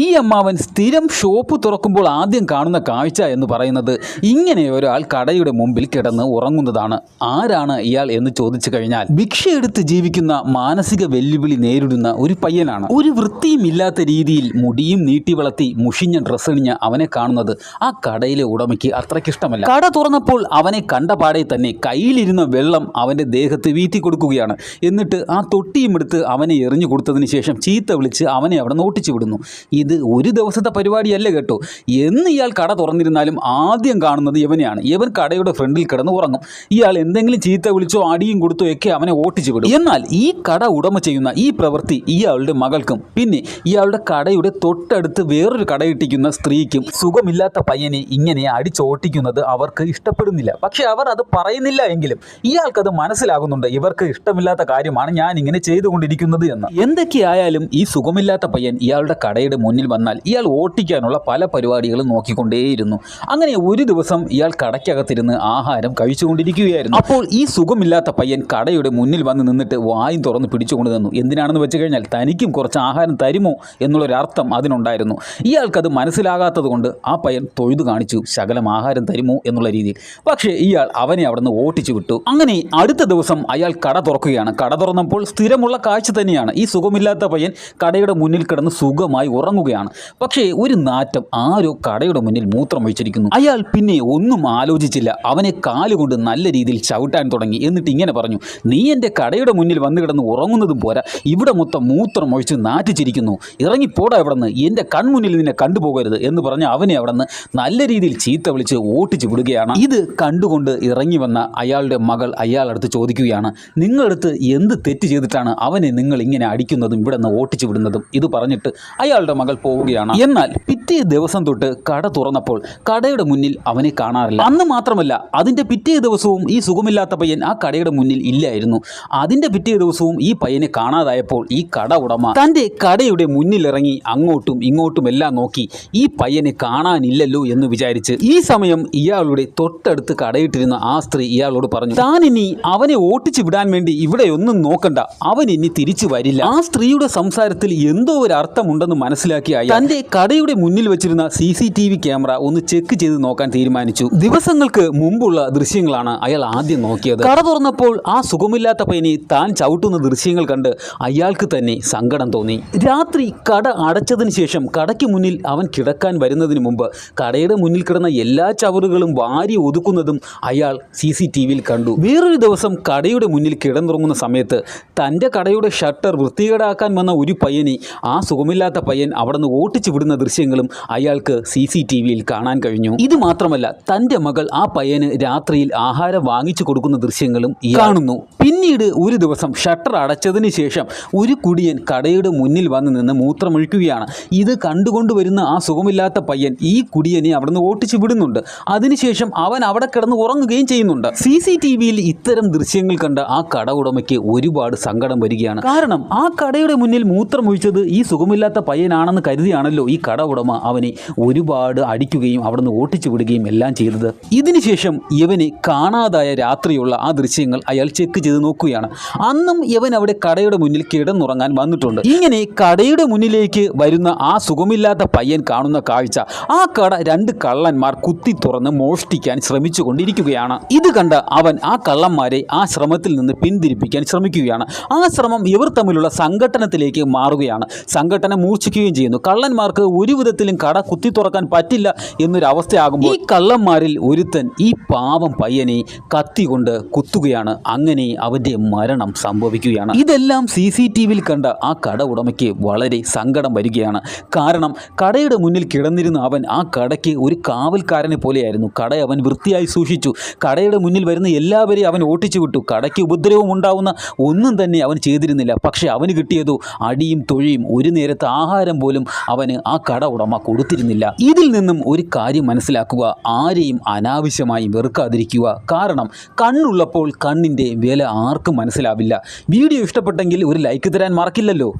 ഈ അമ്മാവൻ സ്ഥിരം ഷോപ്പ് തുറക്കുമ്പോൾ ആദ്യം കാണുന്ന കാഴ്ച എന്ന് പറയുന്നത് ഇങ്ങനെ ഒരാൾ കടയുടെ മുമ്പിൽ കിടന്ന് ഉറങ്ങുന്നതാണ്. ആരാണ് ഇയാൾ എന്ന് ചോദിച്ചു കഴിഞ്ഞാൽ ഭിക്ഷയെടുത്ത് ജീവിക്കുന്ന മാനസിക വെല്ലുവിളി നേരിടുന്ന ഒരു പയ്യനാണ്. ഒരു വൃത്തിയും ഇല്ലാത്ത രീതിയിൽ മുടിയും നീട്ടി വളർത്തി മുഷിഞ്ഞ ഡ്രസ്സ് അണിഞ്ഞ അവനെ കാണുന്നത് ആ കടയിലെ ഉടമയ്ക്ക് അത്രയ്ക്കിഷ്ടമല്ല കട തുറന്നപ്പോൾ അവനെ കണ്ട പാടെ തന്നെ കയ്യിലിരുന്ന വെള്ളം അവന്റെ ദേഹത്ത് വീത്തി കൊടുക്കുകയാണ്. എന്നിട്ട് ആ തൊട്ടിയും എടുത്ത് അവനെ എറിഞ്ഞു കൊടുത്തതിന് ശേഷം ചീത്ത വിളിച്ച് അവനെ അവിടെ നോട്ടിച്ചു വിടുന്നു. ഇത് ഒരു ദിവസത്തെ പരിപാടിയല്ല കേട്ടോ. എന്ന് ഇയാൾ കട തുറന്നിരുന്നാലും ആദ്യം കാണുന്നത് ഇവനെയാണ്. ഇവൻ കടയുടെ ഫ്രണ്ടിൽ കിടന്ന് ഉറങ്ങും. ഇയാൾ എന്തെങ്കിലും ചീത്ത വിളിച്ചോ അടിയും കൊടുത്തോ ഒക്കെ അവനെ ഓട്ടിച്ചു വിടും. എന്നാൽ ഈ കട ഉടമ ചെയ്യുന്ന ഈ പ്രവൃത്തി ഇയാളുടെ മകൾക്കും പിന്നെ ഇയാളുടെ കടയുടെ തൊട്ടടുത്ത് വേറൊരു കടയിട്ടിക്കുന്ന സ്ത്രീക്കും സുഖമില്ലാത്ത പയ്യനെ ഇങ്ങനെ അടിച്ചോട്ടിക്കുന്നത് അവർക്ക് ഇഷ്ടപ്പെടുന്നില്ല. പക്ഷെ അവർ അത് പറയുന്നില്ല എങ്കിലും ഇയാൾക്കത് മനസ്സിലാകുന്നുണ്ട്. ഇവർക്ക് ഇഷ്ടമില്ലാത്ത കാര്യമാണ് ഞാൻ ഇങ്ങനെ ചെയ്തുകൊണ്ടിരിക്കുന്നത് എന്ന്. എന്തൊക്കെയായാലും ഈ സുഖമില്ലാത്ത പയ്യൻ ഇയാളുടെ കടയുടെ മുന്നിൽ വന്നാൽ ഇയാൾ ഓട്ടിക്കാനുള്ള പല പരിപാടികളും നോക്കിക്കൊണ്ടേയിരുന്നു. അങ്ങനെ ഒരു ദിവസം ഇയാൾ കടയ്ക്കകത്തിരുന്ന് ആഹാരം കഴിച്ചുകൊണ്ടിരിക്കുകയായിരുന്നു. അപ്പോൾ ഈ സുഖമില്ലാത്ത പയ്യൻ കടയുടെ മുന്നിൽ വന്ന് നിന്നിട്ട് വായും തുറന്ന് പിടിച്ചുകൊണ്ട് നിന്നു. എന്തിനാണെന്ന് വെച്ച് കഴിഞ്ഞാൽ തനിക്കും കുറച്ച് ആഹാരം തരുമോ എന്നുള്ളൊരർത്ഥം അതിനുണ്ടായിരുന്നു. ഇയാൾക്കത് മനസ്സിലാകാത്തത് കൊണ്ട് ആ പയ്യൻ തൊഴുതു കാണിച്ചു ശകലം ആഹാരം തരുമോ? എന്നുള്ള രീതിയിൽ. പക്ഷേ ഇയാൾ അവനെ അവിടെ നിന്ന് ഓട്ടിച്ചു വിട്ടു. അങ്ങനെ അടുത്ത ദിവസം അയാൾ കട തുറക്കുകയാണ്. കട തുറന്നപ്പോൾ സ്ഥിരമുള്ള കാഴ്ച തന്നെയാണ്. ഈ സുഖമില്ലാത്ത പയ്യൻ കടയുടെ മുന്നിൽ കിടന്ന് സുഖമായി ഉറങ്ങുകയാണ്. പക്ഷേ ഒരു നാറ്റം ആരോ കടയുടെ മുന്നിൽ മൂത്രം ഒഴിച്ചിരിക്കുന്നു. അയാൾ പിന്നെ ഒന്നും ആലോചിച്ചില്ല. അവനെ കാലുകൊണ്ട് നല്ല രീതിയിൽ ചവിട്ടാൻ തുടങ്ങി. എന്നിട്ട് ഇങ്ങനെ പറഞ്ഞു നീ എന്റെ കടയുടെ മുന്നിൽ വന്നു കിടന്ന് ഉറങ്ങുന്നതും പോരാ. ഇവിടെ മൊത്തം മൂത്രം ഒഴിച്ച് നാറ്റിച്ചിരിക്കുന്നു. ഇറങ്ങിപ്പോടാ ഇവിടെ നിന്ന് എന്റെ കൺമുന്നിൽ നിന്നെ കണ്ടുപോകരുത് എന്ന് പറഞ്ഞ് അവനെ അവിടെ നിന്ന് നല്ല രീതിയിൽ ചീത്ത വിളിച്ച് ഓട്ടിച്ചു വിടുകയാണ്. ഇത് കണ്ടുകൊണ്ട് ഇറങ്ങി വന്ന അയാളുടെ മകൾ അയാളടുത്ത് ചോദിക്കുകയാണ് നിങ്ങളടുത്ത് എന്ത് തെറ്റ് ചെയ്തിട്ടാണ് അവനെ നിങ്ങൾ ഇങ്ങനെ അടിക്കുന്നതും ഇവിടെ നിന്ന് ഓട്ടിച്ചു വിടുന്നതും? ഇത് പറഞ്ഞിട്ട് അയാളുടെ മകൾ പോവുകയാണ്. എന്നാൽ പിറ്റേ ദിവസം തൊട്ട് കട തുറന്നപ്പോൾ കടയുടെ മുന്നിൽ അവനെ കാണാറില്ല. അന്ന് മാത്രമല്ല അതിന്റെ പിറ്റേ ദിവസവും ഈ സുഖമില്ലാത്ത പയ്യൻ ആ കടയുടെ മുന്നിൽ ഇല്ലായിരുന്നു. അതിന്റെ പിറ്റേ ദിവസവും ഈ പയ്യനെ കാണാതായപ്പോൾ ഈ കട ഉടമ തന്റെ കടയുടെ മുന്നിലിറങ്ങി അങ്ങോട്ടും ഇങ്ങോട്ടും എല്ലാം നോക്കി ഈ പയ്യനെ കാണാനില്ലല്ലോ എന്ന് വിചാരിച്ച് ഈ സമയം ഇയാളുടെ തൊട്ടടുത്ത് കടയിട്ടിരുന്ന ആ സ്ത്രീ ഇയാളോട് പറഞ്ഞു താൻ ഇനി അവനെ ഓട്ടിച്ചു വിടാൻ വേണ്ടി ഇവിടെ ഒന്നും നോക്കണ്ട. അവൻ ഇനി തിരിച്ചു വരില്ല. ആ സ്ത്രീയുടെ സംസാരത്തിൽ എന്തോ ഒരു അർത്ഥമുണ്ടെന്ന് മനസ്സിലാക്കിയ തന്റെ കടയുടെ മുന്നിൽ വെച്ചിരുന്ന C C T V camera ഒന്ന് ചെക്ക് ചെയ്ത് നോക്കാൻ തീരുമാനിച്ചു. ദിവസങ്ങൾക്ക് മുമ്പുള്ള ദൃശ്യങ്ങളാണ് അയാൾ ആദ്യം നോക്കിയത്. കട തുറന്നപ്പോൾ ആ സുഖമില്ലാത്ത പയ്യനെ താൻ ചവിട്ടുന്ന ദൃശ്യങ്ങൾ കണ്ട് അയാൾക്ക് തന്നെ സങ്കടം തോന്നി. രാത്രി കട അടച്ചതിന് ശേഷം കടയ്ക്ക് മുന്നിൽ അവൻ കിടക്കാൻ വരുന്നതിന് മുമ്പ് കടയുടെ മുന്നിൽ കിടന്ന എല്ലാ ചവറുകളും വാരി ഒതുക്കുന്നതും അയാൾ സി സി ടി വിയിൽ കണ്ടു. വേറൊരു ദിവസം കടയുടെ മുന്നിൽ കിടന്നുറങ്ങുന്ന സമയത്ത് തന്റെ കടയുടെ ഷട്ടർ വൃത്തികേടാക്കാൻ വന്ന ഒരു പയ്യനെ ആ സുഖമില്ലാത്ത പയ്യൻ അവിടെ നിന്ന് ഓട്ടിച്ചു വിടുന്ന ദൃശ്യങ്ങളും അയാൾക്ക് സി സി ടി വിയിൽ കാണാൻ കഴിഞ്ഞു. ഇത് മാത്രമല്ല തന്റെ മകൾ ആ പയ്യന് രാത്രിയിൽ ആഹാരം വാങ്ങിച്ചു കൊടുക്കുന്ന ദൃശ്യങ്ങളും കാണുന്നു. പിന്നീട് ഒരു ദിവസം ഷട്ടർ അടച്ചതിന് ശേഷം ഒരു കുടിയൻ കടയുടെ മുന്നിൽ വന്ന് നിന്ന് മൂത്രമൊഴിക്കുകയാണ്. ഇത് കണ്ടുകൊണ്ട് വരുന്ന ആ സുഖമില്ലാത്ത പയ്യൻ ഈ കുടിയനെ അവിടുന്ന് ഓട്ടിച്ചു വിടുന്നുണ്ട്. അതിനുശേഷം അവൻ അവിടെ കിടന്ന് ഉറങ്ങുകയും ചെയ്യുന്നുണ്ട്. സി സി ടി വിയിൽ ഇത്തരം ദൃശ്യങ്ങൾ കണ്ട ആ കട ഉടമയ്ക്ക് ഒരുപാട് സങ്കടം വരികയാണ്. കാരണം ആ കടയുടെ മുന്നിൽ മൂത്രമൊഴിച്ചത് ഈ സുഖമില്ലാത്ത പയ്യനാണെന്ന് കരുതിയാണല്ലോ ഈ കട ഉടമ അവനെ ഒരുപാട് അടിക്കുകയും അവിടുന്ന് ഓട്ടിച്ചു വിടുകയും എല്ലാം ചെയ്തത്. ഇതിനുശേഷം ഇവനെ കാണാതായ രാത്രിയുള്ള ആ ദൃശ്യങ്ങൾ അയാൾ ചെക്ക് ചെയ്ത് നോക്കുകയാണ്. അന്നും ഇവൻ അവിടെ കടയുടെ മുന്നിൽ കിടന്നുറങ്ങാൻ വന്നിട്ടുണ്ട്. ഇങ്ങനെ കടയുടെ മുന്നിലേക്ക് വരുന്ന ആ സുഖമില്ലാത്ത പയ്യൻ കാണുന്ന കാഴ്ച ആ കട രണ്ട് കള്ളന്മാർ കുത്തി തുറന്ന് മോഷ്ടിക്കാൻ ശ്രമിച്ചുകൊണ്ടിരിക്കുകയാണ്. ഇത് കണ്ട് അവൻ ആ കള്ളന്മാരെ ആ ശ്രമത്തിൽ നിന്ന് പിന്തിരിപ്പിക്കാൻ ശ്രമിക്കുകയാണ്. ആ ശ്രമം ഇവർ തമ്മിലുള്ള സംഘടനത്തിലേക്ക് മാറുകയാണ്. സംഘടന മൂർച്ഛിക്കുകയും ചെയ്യുന്നു. കള്ളന്മാർക്ക് ഒരു വിധത്തിലും കട കുത്തി തുറക്കാൻ പറ്റില്ല എന്നൊരു അവസ്ഥയാകുമ്പോൾ ഈ കള്ളന്മാരിൽ ഒരുത്തൻ ഈ പാവം പയ്യനെ കത്തി കൊണ്ട് കുത്തുകയാണ്. അങ്ങനെ അവന്റെ മരണം സംഭവിക്കുകയാണ്. ഇതെല്ലാം സി സി ടി വിയിൽ കണ്ട ആ കട ഉടമയ്ക്ക് വളരെ സങ്കടം വരികയാണ്. കാരണം കടയുടെ മുന്നിൽ കിടന്നിരുന്ന അവൻ ആ കടയ്ക്ക് ഒരു കാവൽക്കാരനെ പോലെയായിരുന്നു. കട അവൻ വൃത്തിയായി സൂക്ഷിച്ചു. കടയുടെ മുന്നിൽ വരുന്ന എല്ലാവരെയും അവൻ ഓട്ടിച്ചു വിട്ടു. കടയ്ക്ക് ഉപദ്രവം ഉണ്ടാവുന്ന ഒന്നും തന്നെ അവൻ ചെയ്തിരുന്നില്ല. പക്ഷേ അവന് കിട്ടിയതോ അടിയും തൊഴിയും. ഒരു നേരത്തെ ആഹാരം പോലും അവന് ആ കട ഉടമ കൊടുത്തിരുന്നില്ല. ഇതിൽ നിന്നും ഒരു കാര്യം മനസ്സിലാക്കുക. ആരെയും അനാവശ്യമായി വെറുക്കാതിരിക്കുക. കാരണം കണ്ണുള്ളപ്പോൾ കണ്ണിന്റെ വില ആർക്കും മനസ്സിലാവില്ല. വീഡിയോ ഇഷ്ടപ്പെട്ടെങ്കിൽ ഒരു ലൈക്ക് തരാൻ മറക്കില്ലല്ലോ.